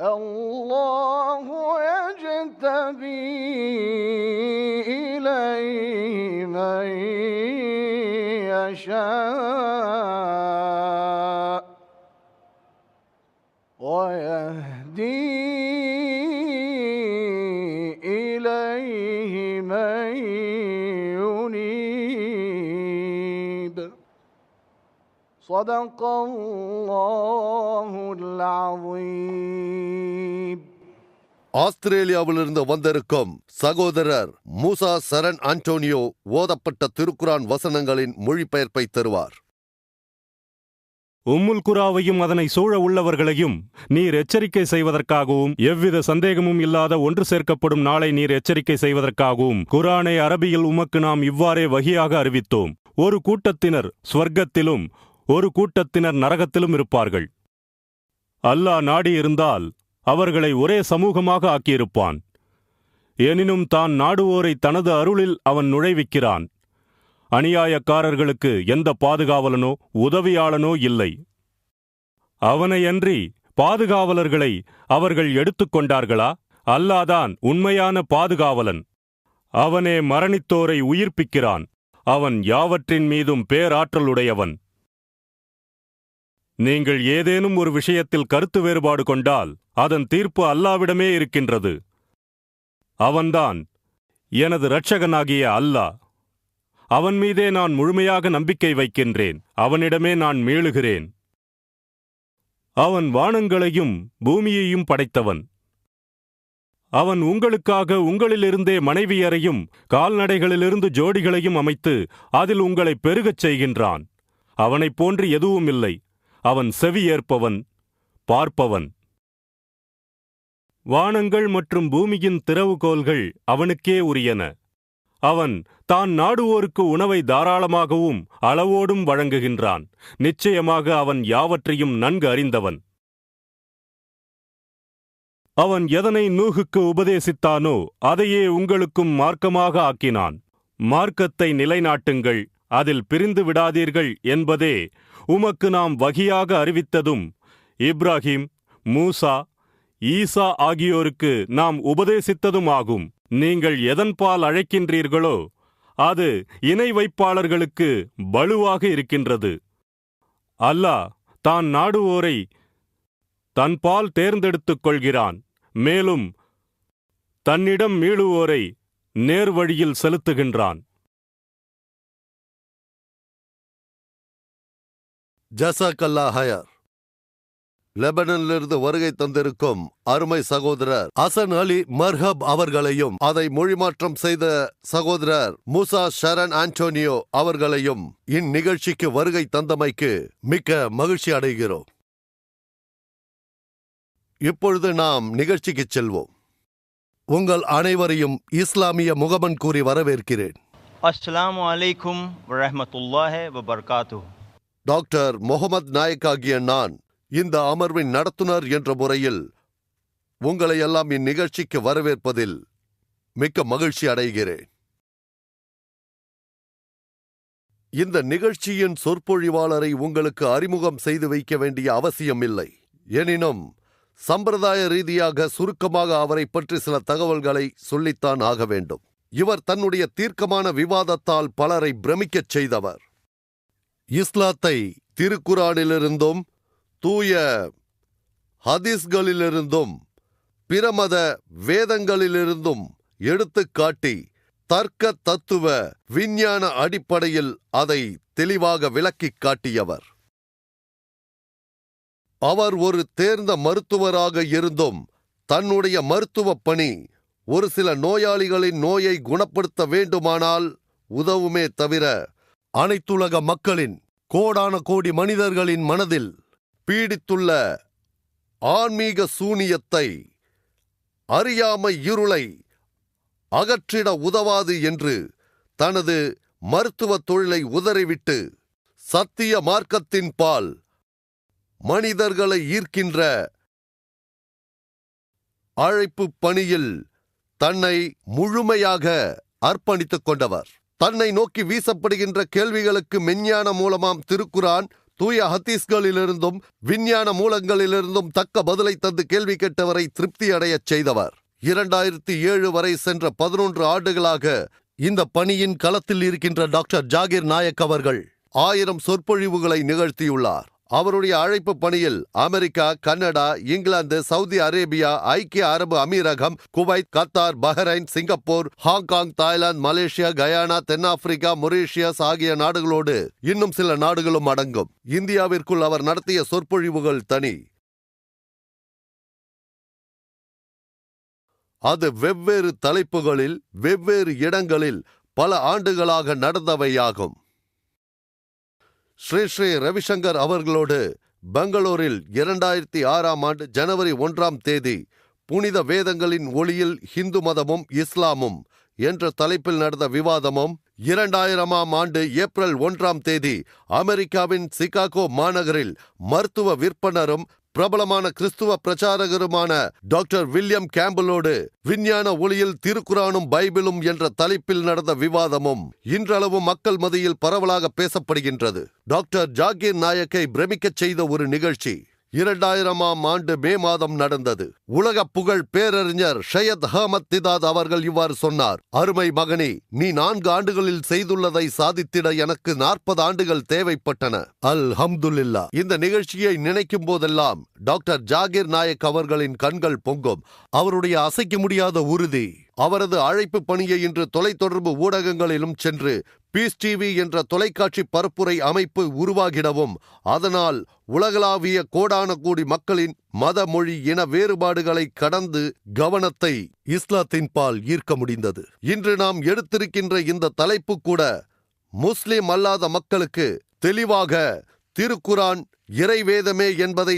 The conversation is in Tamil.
الله يجتبي إليه من يشاء ويهدي إليه من ينيب صدق الله العظيم ஆஸ்திரேலியாவிலிருந்து வந்திருக்கும் சகோதரர் மூசா சரண் ஆண்டோனியோ ஓதப்பட்ட திருக்குரான் வசனங்களின் மொழிபெயர்ப்பை தருவார் உம்முல் குராவையும் அதனை சூழ உள்ளவர்களையும் நீர் எச்சரிக்கை செய்வதற்காகவும் எவ்வித சந்தேகமும் இல்லாத ஒன்று சேர்க்கப்படும் நாளை நீர் எச்சரிக்கை செய்வதற்காகவும் குரானை அரபியில் உமக்கு நாம் இவ்வாறே வகியாக அறிவித்தோம் ஒரு கூட்டத்தினர் ஸ்வர்க்கத்திலும் ஒரு கூட்டத்தினர் நரகத்திலும் இருப்பார்கள். அல்லாஹ் நாடியிருந்தால் அவர்களை ஒரே சமூகமாக ஆக்கியிருப்பான். எனினும் தான் நாடுவோரை தனது அருளில் அவன் நுழைவிக்கிறான். அநியாயக்காரர்களுக்கு எந்த பாதுகாவலனோ உதவியாளனோ இல்லை. அவனையன்றி பாதுகாவலர்களை அவர்கள் எடுத்துக்கொண்டார்களா அல்லாதான் உண்மையான பாதுகாவலன். அவனே மரணித்தோரை உயிர்ப்பிக்கிறான். அவன் யாவற்றின் மீதும் பேராற்றலுடையவன் நீங்கள் ஏதேனும் ஒரு விஷயத்தில் கருத்து வேறுபாடு கொண்டால் அதன் தீர்ப்பு அல்லாவிடமே இருக்கின்றது. அவன்தான் எனது இரட்சகனாகிய அல்லாஹ். அவன் மீதே நான் முழுமையாக நம்பிக்கை வைக்கின்றேன். அவனிடமே நான் மீளுகிறேன். அவன் வானங்களையும் பூமியையும் படைத்தவன். அவன் உங்களுக்காக உங்களிலிருந்தே மனைவியரையும் கால்நடைகளிலிருந்து ஜோடிகளையும் அமைத்து அதில் உங்களை பெருகச் செய்கின்றான். அவனைப் போன்று எதுவும் இல்லை அவன் செவியேற்பவன் பார்ப்பவன். வானங்கள் மற்றும் பூமியின் திறவுகோல்கள் அவனுக்கே உரியன. அவன் தான் நாடுவோருக்கு உணவை தாராளமாகவும் அளவோடும் வழங்குகின்றான். நிச்சயமாக அவன் யாவற்றையும் நன்கு அறிந்தவன். அவன் எதனை நூகுக்கு உபதேசித்தானோ அதையே உங்களுக்கும் மார்க்கமாக ஆக்கினான். மார்க்கத்தை நிலைநாட்டுங்கள். அதில் பிரிந்து விடாதீர்கள் என்பதே உமக்கு நாம் வகியாக அறிவித்ததும். இப்ராஹிம் மூசா ஈசா ஆகியோருக்கு நாம் உபதேசித்ததும் ஆகும் நீங்கள் எதன்பால் அழைக்கின்றீர்களோ அது இணை வைப்பாளர்களுக்கு பலுவாக இருக்கின்றது. அல்லாஹ் தான் நாடுவோரை தன்பால் தேர்ந்தெடுத்துக் கொள்கிறான். மேலும் தன்னிடம் மீளுவோரை நேர்வழியில் செலுத்துகின்றான். ஜசாக்கல்லா ஹயர். லெபனனிலிருந்து வருகை தந்திருக்கும் அருமை சகோதரர் அசன் அலி மர்ஹப் அவர்களையும் அதை மொழிமாற்றம் செய்த சகோதரர் மூசா ஷரன் ஆண்டோனியோ அவர்களையும் இந்நிகழ்ச்சிக்கு வருகை தந்தமைக்கு மிக்க மகிழ்ச்சி அடைகிறோம். இப்பொழுது நாம் நிகழ்ச்சிக்கு செல்வோம். உங்கள் அனைவரையும் இஸ்லாமிய முகமன் கூறி வரவேற்கிறேன். அஸ்லாம் அலைக்கும் வரஹ்மத்துல்லாஹி வபர்காத்து டாக்டர் முகமது நாயக் ஆகிய நான் இந்த அமர்வின் நடத்துனர் என்ற முறையில் உங்களை எல்லாம் இந்நிகழ்ச்சிக்கு வரவேற்பதில் மிக்க மகிழ்ச்சி அடைகிறேன். இந்த நிகழ்ச்சியின் சொற்பொழிவாளரை உங்களுக்கு அறிமுகம் செய்து வைக்க வேண்டிய அவசியமில்லை எனினும் சம்பிரதாய ரீதியாக சுருக்கமாக அவரை பற்றி சில தகவல்களை சொல்லித்தான் ஆக வேண்டும். இவர் தன்னுடைய தீர்க்கமான விவாதத்தால் பலரை பிரமிக்கச் செய்தவர். இஸ்லாத்தை திருக்குரானிலிருந்தும் தூய ஹதீஸ்களிலிருந்தும் பிரமத வேதங்களிலிருந்தும் எடுத்துக் காட்டி தர்க்க தத்துவ விஞ்ஞான அடிப்படையில் அதை தெளிவாக விளக்கிக் காட்டியவர். அவர் ஒரு தேர்ந்த மருத்துவராக இருந்தும் தன்னுடைய மருத்துவப் பணி ஒரு சில நோயாளிகளின் நோயை குணப்படுத்த வேண்டுமானால் உதவுமே தவிர அனைத்துலக மக்களின் கோடான கோடி மனிதர்களின் மனதில் பீடித்துள்ள ஆன்மீக சூனியத்தை அறியாமை இருளை அகற்றிட உதவாது என்று தனது மருத்துவ தொழிலை உதறிவிட்டு சத்திய மார்க்கத்தின் பால் மனிதர்களை ஈர்க்கின்ற அழைப்பு பணியில் தன்னை முழுமையாக அர்ப்பணித்துக் கொண்டவர். தன்னை நோக்கி வீசப்படுகின்ற கேள்விகளுக்கு மெஞ்ஞான மூலமாம் திருக்குரான் தூய ஹத்தீஸ்களிலிருந்தும் விஞ்ஞான மூலங்களிலிருந்தும் தக்க பதிலை தந்து கேள்வி கேட்டவரை திருப்தி அடையச் செய்தவர். இரண்டாயிரத்தி ஏழு வரை சென்ற பதினொன்று ஆண்டுகளாக இந்த பணியின் களத்தில் இருக்கின்ற டாக்டர் ஜாகிர் நாயக் அவர்கள் ஆயிரம் சொற்பொழிவுகளை நிகழ்த்தியுள்ளார். அவருடைய அழைப்பு பணியில் America Canada England Saudi Arabia ஐக்கிய அரபு அமீரகம் Kuwait Qatar Bahrain Singapore Hong Kong Thailand Malaysia Guyana தென்னாப்பிரிக்கா மொரீஷியஸ் ஆகிய நாடுகளோடு இன்னும் சில நாடுகளும் அடங்கும். இந்தியாவிற்குள் அவர் நடத்திய சொற்பொழிவுகள் தனி. அது வெவ்வேறு தலைப்புகளில் வெவ்வேறு இடங்களில் பல ஆண்டுகளாக நடந்தவையாகும். ஸ்ரீ ஸ்ரீ ரவிசங்கர் அவர்களோடு பெங்களூரில் இரண்டாயிரத்தி ஆறாம் ஆண்டு ஜனவரி ஒன்றாம் தேதி புனித வேதங்களின் ஒளியில் ஹிந்து மதமும் இஸ்லாமும் என்ற தலைப்பில் நடந்த விவாதமும் இரண்டாயிரமாம் ஆண்டு ஏப்ரல் ஒன்றாம் தேதி அமெரிக்காவின் சிகாகோ மாநகரில் மருத்துவ விற்பனரும் பிரபலமான கிறிஸ்துவ பிரச்சாரகருமான டாக்டர் வில்லியம் கேம்பலோடு விஞ்ஞான ஒளியில் திருக்குரானும் பைபிளும் என்ற தலைப்பில் நடந்த விவாதமும் இன்றளவு மக்கள் மத்தியில் பரவலாக பேசப்படுகின்றது. டாக்டர் ஜாகீர் நாயக்கை பிரமிக்கச் செய்த ஒரு நிகழ்ச்சி. இரண்டாயிரமாம் ஆண்டு மே மாதம் நடந்தது. உலக புகழ் பேரறிஞர் ஷயத் ஹமத்திதாத் அவர்கள் இவ்வாறு சொன்னார். அருமை மகனே நீ நான்கு ஆண்டுகளில் செய்துள்ளதை சாதித்திட எனக்கு நாற்பது ஆண்டுகள் தேவைப்பட்டன. அல் ஹம்துல்லா இந்த நிகழ்ச்சியை நினைக்கும் போதெல்லாம் டாக்டர் ஜாகிர் நாயக் அவர்களின் கண்கள் பொங்கும். அவருடைய அசைக்க முடியாத உறுதி. அவரது அழைப்பு பணியை இன்று தொலைத்தொடர்பு ஊடகங்களிலும் சென்று பீஸ் டிவி என்ற தொலைக்காட்சி பரப்புரை அமைப்பு உருவாகிடவும் அதனால் உலகளாவிய கோடான கோடி மக்களின் மத மொழி இன வேறுபாடுகளை கடந்து கவனத்தை இஸ்லாத்தின் பால் ஈர்க்க முடிந்தது. இன்று நாம் எடுத்திருக்கின்ற இந்த தலைப்பு கூட முஸ்லிம் அல்லாத மக்களுக்கு தெளிவாக திருக்குரான் இறைவேதமே என்பதை